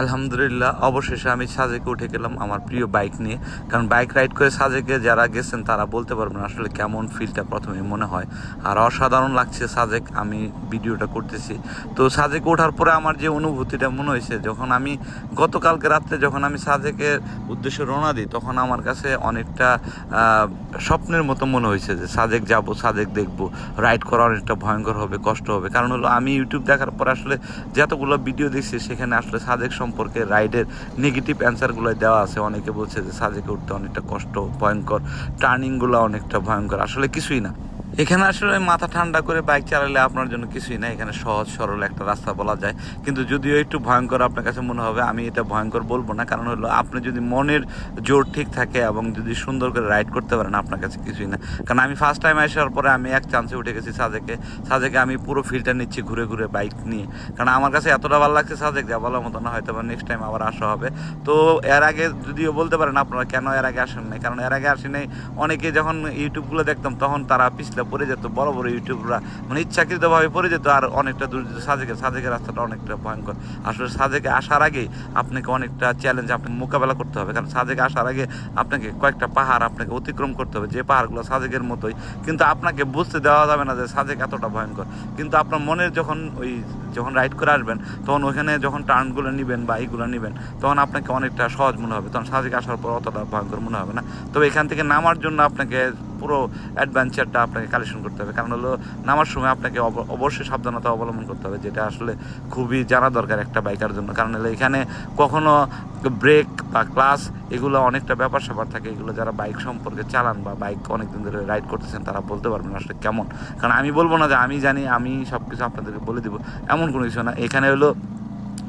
আলহামদুলিল্লাহ, অবশেষে আমি সাজেকে উঠে গেলাম আমার প্রিয় বাইক নিয়ে। কারণ বাইক রাইড করে সাজেকে যারা গেছেন, তারা বলতে পারবেন আসলে কেমন ফিলটা প্রথমে মনে হয়। আর অসাধারণ লাগছে সাজেক, আমি ভিডিওটা করতেছি। তো সাজেকে ওঠার পরে আমার যে অনুভূতিটা মনে হয়েছে, যখন আমি গতকালকে রাত্রে যখন আমি সাজেকের উদ্দেশ্যে রওনা দিই, তখন আমার কাছে অনেকটা স্বপ্নের মতো মনে হয়েছে যে সাজেক যাব, সাজেক দেখব। রাইড করা অনেকটা ভয়ঙ্কর হবে, কষ্ট হবে। কারণ হলো আমি ইউটিউব দেখার পরে আসলে যতগুলো ভিডিও দেখছি, সেখানে আসলে সাজেক সম্পর্কে রাইডের নেগেটিভ অ্যান্সারগুলো দেওয়া আছে। অনেকে বলছে যে সাজেকে উঠতে অনেকটা কষ্ট, ভয়ঙ্কর। টার্নিংগুলো অনেকটা ভয়ঙ্কর। আসলে কিছুই না। এখানে আসলে মাথা ঠান্ডা করে বাইক চালালে আপনার জন্য কিছুই না, এখানে সহজ সরল একটা রাস্তা বলা যায়। কিন্তু যদিও একটু ভয়ঙ্কর আপনার কাছে মনে হবে, আমি এটা ভয়ঙ্কর বলব না, কারণ হলো আপনি যদি মনের জোর ঠিক থাকে এবং যদি সুন্দর করে রাইড করতে পারেন, আপনার কাছে কিছুই না। কারণ আমি ফার্স্ট টাইম আসার পরে আমি এক চান্সে উঠে গেছি সাজেকে। সাজেকে আমি পুরো ফিল্টার নিচ্ছি ঘুরে ঘুরে বাইক নিয়ে। কারণ আমার কাছে এতটা ভালো লাগছে সাজেক, যা বলার মতো না, হয়তো বা নেক্সট টাইম আবার আসা হবে। তো এর আগে যদিও বলতে পারেন আপনারা কেন এর আগে আসেন নাই, কারণ এর আগে আসি নাই, অনেকে যখন ইউটিউবগুলো দেখতাম, তখন তারা পিছলে পড়ে যেত, বড় বড় ইউটিউবরা মানে ইচ্ছাকৃতভাবে পড়ে যেত আর অনেকটা দূর যেত। সাজেকে সাজেকের রাস্তাটা অনেকটা ভয়ঙ্কর। আসলে সাজেকে আসার আগে আপনাকে অনেকটা চ্যালেঞ্জ আপনাকে মোকাবেলা করতে হবে। কারণ সাজেকে আসার আগে আপনাকে কয়েকটা পাহাড় আপনাকে অতিক্রম করতে হবে। যে পাহাড়গুলো সাজেকের মতোই, কিন্তু আপনাকে বুঝতে দেওয়া যাবে না যে সাজেক এতটা ভয়ঙ্কর। কিন্তু আপনার মনের যখন ওই যখন রাইড করে আসবেন, তখন ওখানে যখন টার্নগুলো নেবেন বা এইগুলো নেবেন, তখন আপনাকে অনেকটা সহজ মনে হবে। তখন সাজেক আসার পর অতটা ভয়ঙ্কর মনে হবে না। তবে এখান থেকে নামার জন্য আপনাকে পুরো অ্যাডভেঞ্চারটা আপনাকে কালেকশন করতে হবে। কারণ হলো, নামার সময় আপনাকে অব- অবশ্যই সাবধানতা অবলম্বন করতে হবে, যেটা আসলে খুবই জানা দরকার একটা বাইকার জন্য। কারণ হলো, এখানে কখনো ব্রেক বা ক্লাস এগুলো অনেকটা ব্যাপার স্যাপার থাকে। এগুলো যারা বাইক সম্পর্কে চালান বা বাইক অনেকদিন ধরে রাইড করতেছেন, তারা বলতে পারবেন আসলে কেমন। কারণ আমি বলব না যে আমি জানি, আমি সব কিছু আপনাদেরকে বলে দিব, এমন কোনো কিছু না। এখানে হলো,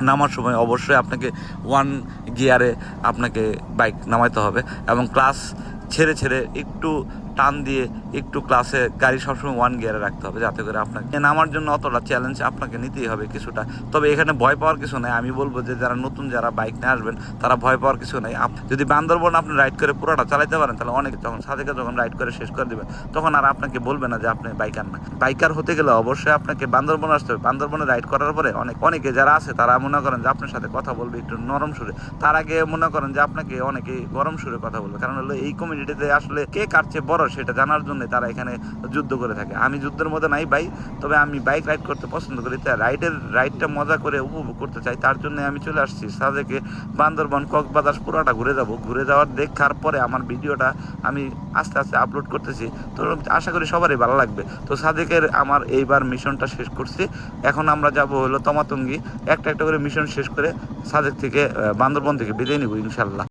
নামার সময় অবশ্যই আপনাকে ওয়ান গিয়ারে আপনাকে বাইক নামাইতে হবে এবং ক্লাস ছেড়ে ছেড়ে একটু টান দিয়ে একটু ক্লাসে গাড়ি সবসময় ওয়ান গিয়ারে রাখতে হবে, যাতে করে আপনাকে নামার জন্য অতটা চ্যালেঞ্জ আপনাকে নিতেই হবে কিছুটা। তবে এখানে ভয় পাওয়ার কিছু নাই। আমি বলব যে, যারা নতুন, যারা বাইক নিয়ে আসবেন, তারা ভয় পাওয়ার কিছু নেই। যদি বান্দরবন আপনি রাইড করে পুরোটা চালাতে পারেন, তাহলে অনেক যখন সাথে যখন রাইড করে শেষ করে দেবেন তখন আর আপনাকে বলবে না যে, আপনি বাইকার না। বাইকার হতে গেলে অবশ্যই আপনাকে বান্দরবন আসতে হবে। বান্দরবনে রাইড করার পরে অনেক অনেকে যারা আছে, তারা মনে করেন যে, আপনার সাথে কথা বলবে একটু নরম সুরে। তার আগে মনে করেন যে, আপনাকে অনেকে গরম সুরে কথা বলবে। কারণ হলো এই কমিউনিটিতে আসলে কে কার চেয়ে বড় সেটা জানার জন্য তারা এখানে যুদ্ধ করে থাকে। আমি যুদ্ধের মধ্যে নাই ভাই, তবে আমি বাইক রাইড করতে পছন্দ করি। তাই রাইডের রাইডটা মজা করে উপভোগ করতে চাই, তার জন্য আমি চলে আসছি সাজেকে বান্দরবন কক্সবাজার পুরোটা ঘুরে যাব। ঘুরে যাওয়ার দেখার পরে আমার ভিডিওটা আমি আস্তে আস্তে আপলোড করতেছি। তো আশা করি সবারই ভালো লাগবে। তো সাদেকের আমার এইবার মিশনটা শেষ করছি। এখন আমরা যাব হলো তমাতঙ্গি। একটা একটা করে মিশন শেষ করে সাদেক থেকে বান্দরবন থেকে বিদায় নিব ইনশাল্লাহ।